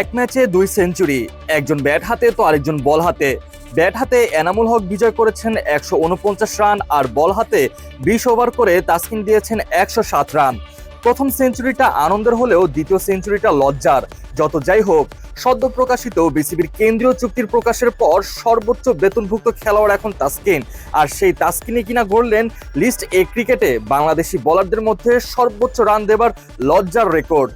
এক ম্যাচে দুই সেঞ্চুরি, একজন ব্যাট হাতে তো আরেকজন বল হাতে। ব্যাট হাতে এনামুল হক বিজয় করেছেন একশো উনপঞ্চাশ রান আর বল হাতে বিশ ওভার করে তাসকিন দিয়েছেন একশো সাত রান। প্রথম সেঞ্চুরিটা আনন্দের হলেও দ্বিতীয় সেঞ্চুরিটা লজ্জার। যত যাই হোক, সদ্য প্রকাশিত বিসিবির কেন্দ্রীয় চুক্তির প্রকাশের পর সর্বোচ্চ বেতনভুক্ত খেলোয়াড় এখন তাসকিন। আর সেই তাসকিনে কিনা গড়লেন লিস্ট এ ক্রিকেটে বাংলাদেশি বোলারদের মধ্যে সর্বোচ্চ রান দেবার লজ্জার রেকর্ড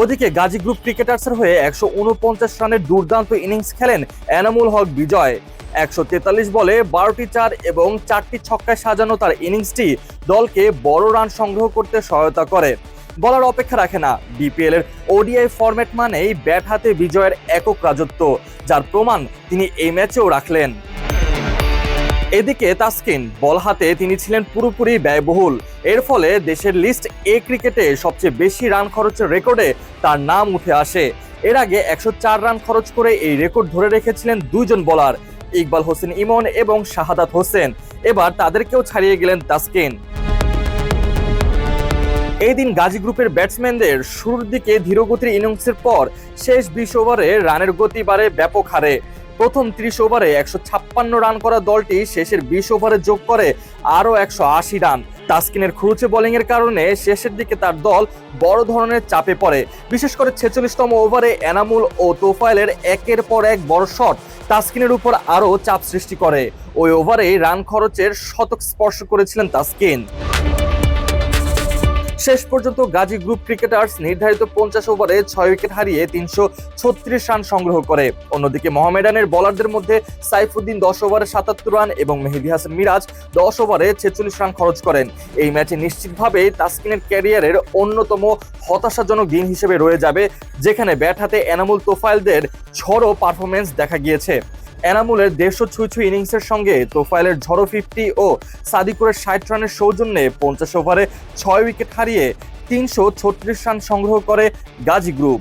ওদিকে গাজী গ্রুপ ক্রিকেটার্সের হয়ে একশো উনপঞ্চাশ রানের দুর্দান্ত ইনিংস খেলেন এনামুল হক বিজয়। একশো তেতাল্লিশ বলে বারোটি চার এবং চারটি ছক্কায় সাজানো তার ইনিংসটি দলকে বড় রান সংগ্রহ করতে সহায়তা করে। বলার অপেক্ষা রাখে না, বিপিএল এর ওডিআই ফরম্যাট মানেই ব্যাট হাতে বিজয়ের একক রাজত্ব, যার প্রমাণ তিনি এই ম্যাচেও রাখলেন। এদিকে তাসকিন, বল হাতে তিনি ছিলেন পুরোপুরি ব্যয়বহুল। এর ফলে দেশের লিস্ট এ ক্রিকেটে সবচেয়ে বেশি রান খরচের রেকর্ডে তার নাম উঠে আসে। এর আগে একশো চার রান খরচ করে এই রেকর্ড ধরে রেখেছিলেন দুইজন বোলার, ইকবাল হোসেন ইমন এবং শাহাদাত হোসেন। এবার তাদেরকেও ছাড়িয়ে গেলেন তাসকিন। এই দিন গাজী গ্রুপের ব্যাটসম্যানদের শুরুর দিকে ধীরগতির ইনিংসের পর শেষ বিশ ওভারে রানের গতি বাড়ে ব্যাপক হারে। প্রথম ত্রিশ ওভারে একশো ছাপ্পান্ন রান করা দলটি শেষের বিশ ওভারে যোগ করে আরও একশো আশি রান। তাসকিনের খুরুচে বোলিং এর কারণে শেষের দিকে তার দল বড় ধরনের চাপে পড়ে। বিশেষ করে ছেচল্লিশতম ওভারে এনামুল ও তোফায়েলের একের পর এক বড় শট তাসকিনের উপর আরও চাপ সৃষ্টি করে। ওই ওভারে রান খরচের শতক স্পর্শ করেছিলেন তাসকিন। শেষ পর্যন্ত গাজী গ্রুপ ক্রিকেটার্স নির্ধারিত পঞ্চাশ ওভারে ছয় উইকেট হারিয়ে তিনশো ছত্রিশ রান সংগ্রহ করে। অন্যদিকে মোহামেডানের বোলারদের মধ্যে সাইফুদ্দিন দশ ওভারে সাতাত্তর রান এবং মেহেদি হাসান মিরাজ দশ ওভারে ছেচল্লিশ রান খরচ করেন। এই ম্যাচে নিশ্চিতভাবেই তাসকিনের ক্যারিয়ারের অন্যতম হতাশাজনক দিন হিসেবে রয়ে যাবে, যেখানে ব্যাট হাতে এনামুল তোফায়েলদের ঝড়ো পারফরমেন্স দেখা গিয়েছে। এনামুলের দেড়শো ছুঁই ছুঁই ইনিংসের সঙ্গে তোফাইলের ঝড়ো ফিফটি ও সাদিকুরের ষাট রানের সৌজন্যে পঞ্চাশ ওভারে ছয় উইকেট হারিয়ে তিনশো ছত্রিশ রান সংগ্রহ করে গাজী গ্রুপ।